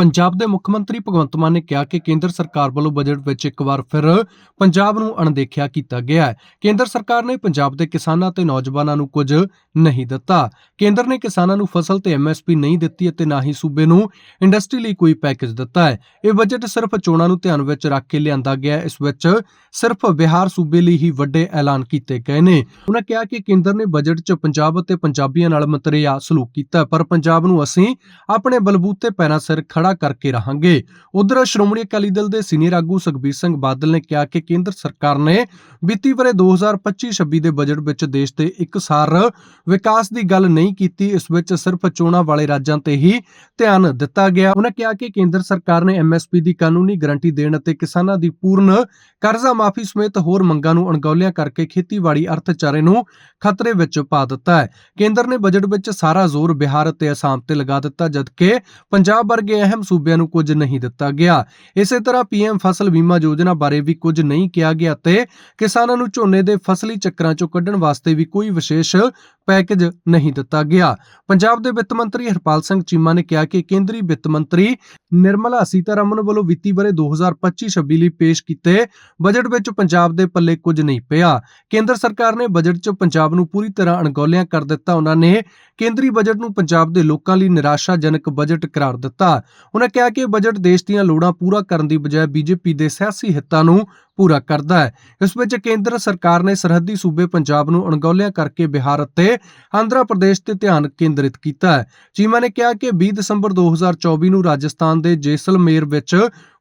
ਪੰਜਾਬ ਦੇ ਮੁੱਖ ਮੰਤਰੀ ਭਗਵੰਤ ਮਾਨ ਨੇ ਕਿਹਾ ਕਿ ਕੇਂਦਰ ਸਰਕਾਰ ਵੱਲੋਂ ਬਜਟ ਵਿੱਚ ਇੱਕ ਵਾਰ ਫਿਰ ਪੰਜਾਬ ਨੂੰ ਅਣਦੇਖਿਆ ਕੀਤਾ ਗਿਆ ਹੈ। ਕੇਂਦਰ ਸਰਕਾਰ ਨੇ ਪੰਜਾਬ ਦੇ ਕਿਸਾਨਾਂ ਤੇ ਨੌਜਵਾਨਾਂ ਨੂੰ ਕੁਝ ਨਹੀਂ ਦਿੱਤਾ। ਕੇਂਦਰ ਨੇ ਕਿਸਾਨਾਂ ਨੂੰ ਫਸਲ ਤੇ ਐਮਐਸਪੀ ਨਹੀਂ ਦਿੱਤੀ ਅਤੇ ਨਾ ਹੀ ਸੂਬੇ ਨੂੰ ਇੰਡਸਟਰੀ ਲਈ ਕੋਈ ਪੈਕੇਜ ਦਿੱਤਾ ਹੈ। ਇਹ ਬਜਟ ਸਿਰਫ ਚੋਣਾਂ ਨੂੰ ਧਿਆਨ ਵਿੱਚ ਰੱਖ ਕੇ ਲਿਆਂਦਾ ਗਿਆ ਹੈ। ਇਸ ਵਿੱਚ ਸਿਰਫ ਬਿਹਾਰ ਸੂਬੇ ਲਈ ਹੀ ਵੱਡੇ ਐਲਾਨ ਕੀਤੇ ਗਏ ਨੇ। ਉਹਨਾਂ ਕਿਹਾ ਕਿ ਕੇਂਦਰ ਨੇ ਬਜਟ 'ਚ ਪੰਜਾਬ ਅਤੇ ਪੰਜਾਬੀਆਂ ਨਾਲ ਮਤਰੇਆ ਸਲੂਕ ਕੀਤਾ ਪਰ ਪੰਜਾਬ ਨੂੰ ਅਸੀਂ ਆਪਣੇ ਬਲਬੂਤੇ ਪੈਰਾਂ ਸਿਰ ਖੜਾ ਕਰਕੇ ਰਹਾਂਗੇ। ਉਧਰ ਸ਼੍ਰੋਮਣੀ ਅਕਾਲੀ ਦਲ ਦੇ ਸੀਨੀਅਰ ਆਗੂ ਸੁਖਬੀਰ ਸਿੰਘ ਬਾਦਲ ਨੇ ਕਿਹਾ ਕਿ ਕੇਂਦਰ ਸਰਕਾਰ ਨੇ ਵਿੱਤੀ ਵਰੇ 2025-26 ਦੇ ਬਜਟ ਵਿੱਚ ਦੇਸ਼ ਦੇ ਇੱਕਸਾਰ ਵਿਕਾਸ ਦੀ ਗੱਲ ਨਹੀਂ ਕੀਤੀ, ਇਸ ਵਿੱਚ ਸਿਰਫ ਚੋਣਾਂ ਵਾਲੇ ਰਾਜਾਂ ਤੇ ਹੀ ਧਿਆਨ ਦਿੱਤਾ ਗਿਆ। ਉਹਨਾਂ ਕਿਹਾ ਕਿ ਕੇਂਦਰ ਸਰਕਾਰ ਨੇ ਐਮਐਸਪੀ ਦੀ ਕਾਨੂੰਨੀ ਗਾਰੰਟੀ ਦੇਣ ਅਤੇ ਕਿਸਾਨਾਂ ਦੀ ਪੂਰਨ ਕਰਜ਼ਾ ਮਾਫੀ ਸਮੇਤ ਹੋਰ ਮੰਗਾਂ ਨੂੰ ਅਣਗੌਲਿਆ ਕਰਕੇ ਖੇਤੀਬਾੜੀ ਅਰਥਚਾਰੇ ਨੂੰ ਖਤਰੇ ਵਿੱਚ ਪਾ ਦਿੱਤਾ ਹੈ। ਕੇਂਦਰ ਨੇ ਬਜਟ ਵਿੱਚ ਸਾਰਾ ਜ਼ੋਰ ਬਿਹਾਰ ਅਤੇ ਅਸਾਮ ਤੇ ਲਗਾ ਦਿੱਤਾ, ਜਦਕਿ ਪੰਜਾਬ ਵਰਗੇ ਅਹਿਮ ਸੂਬਿਆਂ ਨੂੰ ਕੁਝ ਨਹੀਂ ਦਿੱਤਾ ਗਿਆ। ਇਸੇ ਤਰ੍ਹਾਂ ਪੀਐਮ ਫਸਲ ਬੀਮਾ ਯੋਜਨਾ ਬਾਰੇ ਵੀ ਕੁਝ ਨਹੀਂ ਕਿਹਾ ਗਿਆ ਤੇ ਕਿਸਾਨਾਂ ਨੂੰ ਝੋਨੇ ਦੇ ਫਸਲੀ ਚੱਕਰਾਂ ਚੋਂ ਕੱਢਣ ਵਾਸਤੇ ਵੀ ਕੋਈ ਵਿਸ਼ੇਸ਼ ਪੈਕੇਜ ਨਹੀਂ ਦਿੱਤਾ ਗਿਆ। ਪੰਜਾਬ ਦੇ ਵਿੱਤ ਮੰਤਰੀ ਹਰਪਾਲ ਸਿੰਘ ਚੀਮਾ ਨੇ ਕਿਹਾ ਕਿ ਕੇਂਦਰੀ ਵਿੱਤ ਮੰਤਰੀ ਨਿਰਮਲਾ ਸੀਤਾਰਮਨ ਵੱਲੋਂ ਵਿੱਤੀ ਬਰੇ 2025-26 ਲਈ ਪੇਸ਼ ਕੀਤੇ ਬਜਟ ਵਿੱਚ ਪੰਜਾਬ ਦੇ ਪੱਲੇ ਕੁਝ ਨਹੀਂ ਪਿਆ। ਕੇਂਦਰ ਸਰਕਾਰ ਨੇ ਬਜਟ 'ਚ ਪੰਜਾਬ ਨੂੰ ਪੂਰੀ ਤਰ੍ਹਾਂ ਅਣਗੌਲਿਆਂ ਕਰ ਦਿੱਤਾ। ਉਹਨਾਂ ਨੇ ਕੇਂਦਰੀ ਬਜਟ ਨੂੰ ਪੰਜਾਬ ਦੇ ਲੋਕਾਂ ਲਈ ਨਿਰਾਸ਼ਾਜਨਕ ਬਜਟ ਕਰਾਰ ਦਿੱਤਾ। ਉਹਨਾਂ ਕਿਹਾ ਕਿ ਬਜਟ ਦੇਸ਼ ਦੀਆਂ ਲੋੜਾਂ ਪੂਰਾ ਕਰਨ ਦੀ ਬਜਾਏ ਬੀਜੇਪੀ ਦੇ ਸਿਆਸੀ ਹਿੱਤਾਂ ਨੂੰ ਪੂਰਾ ਕਰਦਾ ਹੈ। ਇਸ ਵਿੱਚ ਕੇਂਦਰ ਸਰਕਾਰ ਨੇ ਸਰਹੱਦੀ ਸੂਬੇ ਪੰਜਾਬ ਨੂੰ ਅਣਗੌਲਿਆਂ ਕਰਕੇ ਬਿਹਾਰ ਅਤੇ ਆਂਧਰਾ ਪ੍ਰਦੇਸ਼ ਤੇ ਧਿਆਨ ਕੇਂਦਰਿਤ ਕੀਤਾ ਹੈ। ਚੀਮਾ ਨੇ ਕਿਹਾ ਕਿ 20 ਦਸੰਬਰ 2024 ਨੂੰ ਰਾਜਸਥਾਨ ਦੇ ਜੈਸਲਮੇਰ ਵਿੱਚ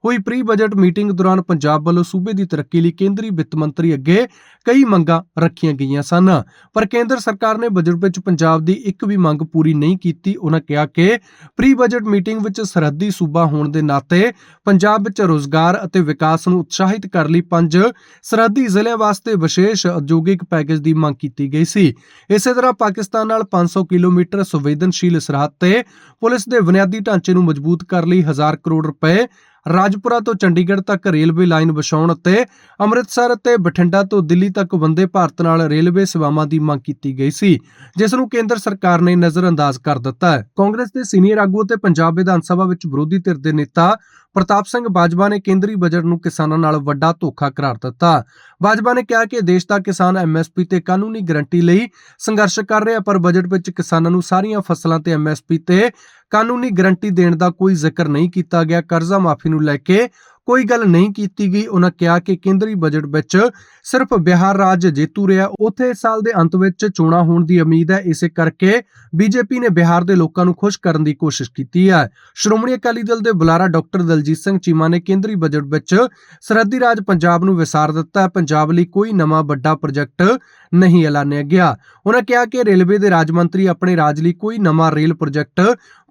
ਹੋਈ ਪ੍ਰੀ ਬਜਟ ਮੀਟਿੰਗ ਦੌਰਾਨ ਪੰਜਾਬ ਵੱਲੋਂ ਸੂਬੇ ਦੀ ਤਰੱਕੀ ਲਈ ਕੇਂਦਰੀ ਵਿੱਤ ਮੰਤਰੀ ਅੱਗੇ ਕਈ ਮੰਗਾਂ ਰੱਖੀਆਂ ਗਈਆਂ ਸਨ। ਪਰ ਕੇਂਦਰ ਸਰਕਾਰ ਨੇ ਬਜਟ ਵਿੱਚ ਪੰਜਾਬ ਦੀ ਇੱਕ ਵੀ ਮੰਗ ਪੂਰੀ ਨਹੀਂ ਕੀਤੀ। ਉਹਨਾਂ ਕਿਹਾ ਕਿ ਪ੍ਰੀ ਬਜਟ ਮੀਟਿੰਗ ਵਿੱਚ ਸਰਹੱਦੀ ਸੂਬਾ ਹੋਣ ਦੇ ਨਾਤੇ ਪੰਜਾਬ ਵਿੱਚ ਰੋਜ਼ਗਾਰ ਅਤੇ ਵਿਕਾਸ ਨੂੰ ਉਤਸ਼ਾਹਿਤ ਕਰਨ ਲਈ ਪੰਜ ਸਰਹੱਦੀ ਜ਼ਿਲ੍ਹਿਆਂ ਵਾਸਤੇ ਵਿਸ਼ੇਸ਼ ਉਦਯੋਗਿਕ ਪੈਕੇਜ ਦੀ ਮੰਗ ਕੀਤੀ ਗਈ ਸੀ। ਇਸੇ ਤਰ੍ਹਾਂ ਪਾਕਿਸਤਾਨ ਨਾਲ 500 ਕਿਲੋਮੀਟਰ ਸੰਵੇਦਨਸ਼ੀਲ ਸਰਹੱਦ ਤੇ ਪੁਲਿਸ ਦੇ ਬੁਨਿਆਦੀ ਢਾਂਚੇ ਨੂੰ ਮਜ਼ਬੂਤ ਕਰਨ ਲਈ 1000 ਕਰੋੜ ਰੁਪਏ ਰਾਜਪੁਰਾ ਤੋਂ ਚੰਡੀਗੜ੍ਹ ਤੱਕ ਰੇਲਵੇ ਲਾਈਨ ਵਿਛਾਉਣ ਅਤੇ ਅੰਮ੍ਰਿਤਸਰ ਅਤੇ ਬਠਿੰਡਾ ਤੋਂ ਦਿੱਲੀ ਤੱਕ ਵੰਦੇ ਭਾਰਤ ਨਾਲ ਰੇਲਵੇ ਸੇਵਾਵਾਂ ਦੀ ਮੰਗ ਕੀਤੀ ਗਈ ਸੀ, ਜਿਸ ਨੂੰ ਕੇਂਦਰ ਸਰਕਾਰ ਨੇ ਨਜ਼ਰਅੰਦਾਜ਼ ਕਰ ਦਿੱਤਾ ਹੈ। ਕਾਂਗਰਸ ਦੇ ਸੀਨੀਅਰ ਆਗੂ ਅਤੇ ਪੰਜਾਬ ਵਿਧਾਨ ਸਭਾ ਵਿੱਚ ਵਿਰੋਧੀ ਧਿਰ ਦੇ ਨੇਤਾ ਪ੍ਰਤਾਪ ਸਿੰਘ ਬਾਜਵਾ ਨੇ ਕੇਂਦਰੀ ਬਜਟ ਨੂੰ ਕਿਸਾਨਾਂ ਨਾਲ ਵੱਡਾ ਧੋਖਾ ਕਰਾਰ ਦਿੱਤਾ। ਬਾਜਵਾ ਨੇ ਕਿਹਾ ਕਿ ਦੇਸ਼ ਦਾ ਕਿਸਾਨ ਐਮਐਸਪੀ ਤੇ ਕਾਨੂੰਨੀ ਗਰੰਟੀ ਲਈ ਸੰਘਰਸ਼ ਕਰ ਰਿਹਾ, ਪਰ ਬਜਟ ਵਿੱਚ ਕਿਸਾਨਾਂ ਨੂੰ ਸਾਰੀਆਂ ਫਸਲਾਂ ਤੇ ਐਮਐਸਪੀ ਤੇ ਕਾਨੂੰਨੀ ਗਰੰਟੀ ਦੇਣ ਦਾ ਕੋਈ ਜ਼ਿਕਰ ਨਹੀਂ ਕੀਤਾ ਗਿਆ। ਕਰਜ਼ਾ ਮਾਫੀ ਨੂੰ ਲੈ ਕੇ ਕੋਈ ਗੱਲ ਨਹੀਂ ਕੀਤੀ ਗਈ। ਉਹਨਾਂ ਕਿਹਾ ਕਿ ਕੇਂਦਰੀ ਬਜਟ ਵਿੱਚ ਸਿਰਫ ਬਿਹਾਰ ਰਾਜ ਜੇਤੂ ਰਿਹਾ। ਉੱਥੇ ਇਸ ਸਾਲ ਦੇ ਅੰਤ ਵਿੱਚ ਚੋਣਾਂ ਹੋਣ ਦੀ ਉਮੀਦ ਹੈ। ਇਸੇ ਕਰਕੇ ਬੀਜੇਪੀ ਨੇ ਬਿਹਾਰ ਦੇ ਲੋਕਾਂ ਨੂੰ ਖੁਸ਼ ਕਰਨ ਦੀ ਕੋਸ਼ਿਸ਼ ਕੀਤੀ ਹੈ। ਸ਼੍ਰੋਮਣੀ ਅਕਾਲੀ ਦਲ ਦੇ ਬੁਲਾਰਾ ਡਾਕਟਰ ਦਲਜੀਤ ਸਿੰਘ ਚੀਮਾ ਨੇ ਕੇਂਦਰੀ ਬਜਟ ਵਿੱਚ ਸਰਹੱਦੀ ਰਾਜ ਪੰਜਾਬ ਨੂੰ ਵਿਸਾਰ ਦਿੱਤਾ ਹੈ। ਪੰਜਾਬ ਲਈ ਕੋਈ ਨਵਾਂ ਵੱਡਾ ਪ੍ਰੋਜੈਕਟ ਨਹੀਂ ਐਲਾਨਿਆ ਗਿਆ। ਉਹਨਾਂ ਕਿਹਾ ਕਿ ਰੇਲਵੇ ਦੇ ਰਾਜ ਮੰਤਰੀ ਆਪਣੇ ਰਾਜ ਲਈ ਕੋਈ ਨਵਾਂ ਰੇਲ ਪ੍ਰੋਜੈਕਟ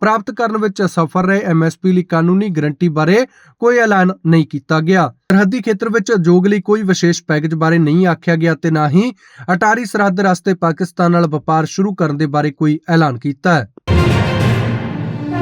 ਪ੍ਰਾਪਤ ਕਰਨ ਵਿੱਚ ਅਸਫਲ ਰਹੇ। ਐਮਐਸਪੀ ਲਈ ਕਾਨੂੰਨੀ ਗਰੰਟੀ ਬਾਰੇ ਕੋਈ ਐਲਾਨ ਨਹੀਂ ਕੀਤਾ ਗਿਆ। ਸਰਹੱਦੀ ਖੇਤਰ ਵਿੱਚ ਉਦਯੋਗ ਲਈ ਕੋਈ ਵਿਸ਼ੇਸ਼ ਪੈਕੇਜ ਬਾਰੇ ਨਹੀਂ ਆਖਿਆ ਗਿਆ ਤੇ ਨਾ ਹੀ ਅਟਾਰੀ ਸਰਹੱਦ ਰਸਤੇ ਪਾਕਿਸਤਾਨ ਨਾਲ ਵਪਾਰ ਸ਼ੁਰੂ ਕਰਨ ਦੇ ਬਾਰੇ ਕੋਈ ਐਲਾਨ ਕੀਤਾ ਹੈ।